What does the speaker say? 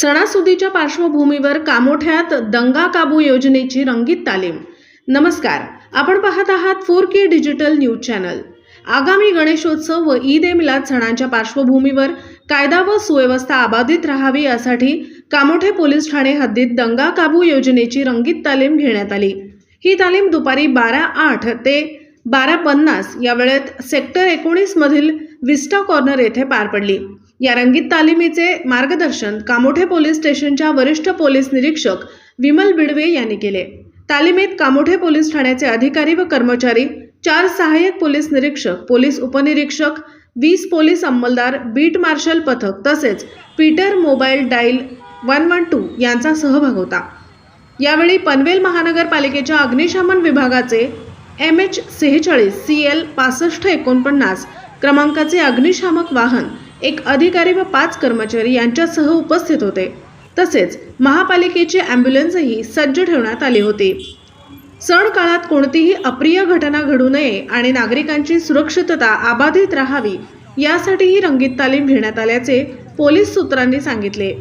सणासुदीच्या पार्श्वभूमीवर कामोठ्यात दंगा काबू योजनेची रंगीत तालीम. नमस्कार आपण पाहत आहात four K digital news channel. आगामी गणेशोत्सव व ईद ए मिलाद सणांच्या पार्श्वभूमीवर कायदा व सुव्यवस्था अबाधित राहावी यासाठी कामोठे पोलीस ठाणे हद्दीत दंगा काबू योजनेची रंगीत तालीम घेण्यात आली. ही तालीम दुपारी बारा आठ ते बारा पन्नास या वेळेत सेक्टर एकोणीस मधील विस्टा कॉर्नर येथे पार पडली. या रंगीत तालिमीचे मार्गदर्शन कामोठे पोलीस स्टेशनच्या वरिष्ठ पोलीस निरीक्षक विमल बिडवे यांनी केले. तालिमीत कामोठे पोलीस ठाण्याचे अधिकारी व कर्मचारी चार सहाय्यक पोलीस निरीक्षक पोलीस उपनिरीक्षक वीस पोलीस अंमलदार बीट मार्शल पथक तसेच Peter mobile dial one one two यांचा सहभाग होता. यावेळी पनवेल महानगरपालिकेच्या अग्निशमन विभागाचे एम एच सेहेचाळीस सी एल पासष्ट एकोणपन्नास क्रमांकाचे अग्निशामक वाहन एक अधिकारी व पाच कर्मचारी यांच्यासह उपस्थित होते. तसेच महापालिकेची ॲम्ब्युलन्सही सज्ज ठेवण्यात आली होती. सण काळात कोणतीही अप्रिय घटना घडू नये आणि नागरिकांची सुरक्षितता अबाधित राहावी यासाठी ही रंगीत तालीम घेण्यात आल्याचे पोलीस सूत्रांनी सांगितले.